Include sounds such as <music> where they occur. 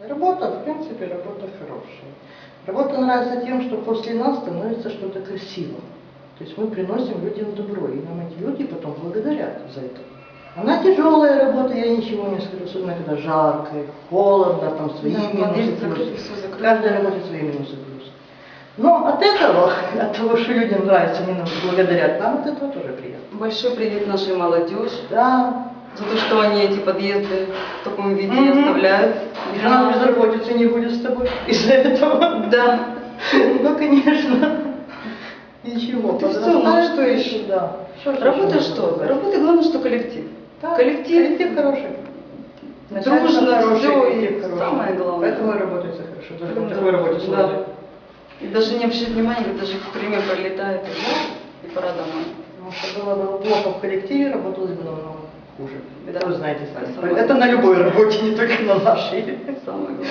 Работа, в принципе, работа хорошая. Работа нравится тем, что после нас становится что-то красиво. То есть мы приносим людям добро, и нам эти люди потом благодарят за это. Она тяжелая работа, я ничего не скажу, особенно когда жарко, холодно, там свои Да, минусы. В каждой работе свои минусы и плюсы. Но от этого, <laughs> от того, что людям нравится, они нам благодарят, нам от этого тоже приятно. Большой привет нашей молодежи. Да, За то, что они эти подъезды в таком виде Мгм. оставляют. Жена безработицы не будет с тобой из-за этого. Да. Ну, конечно. Ничего, и подрастает, ну, что еще? Да. Что Работа что? Работа главное, что коллектив. Да, коллектив. Коллектив хороший. Дружно, и коллектив хороший. самое главное. Поэтому и работается хорошо. Даже Да. такой работе Да. И даже не обращать внимания, когда время пролетает, и, да, и пора домой. Потому что было бы плохо в коллективе, работалось бы намного хуже. Да. Это вы знаете сами. Это Это на любой работе, не только на нашей. Самое главное.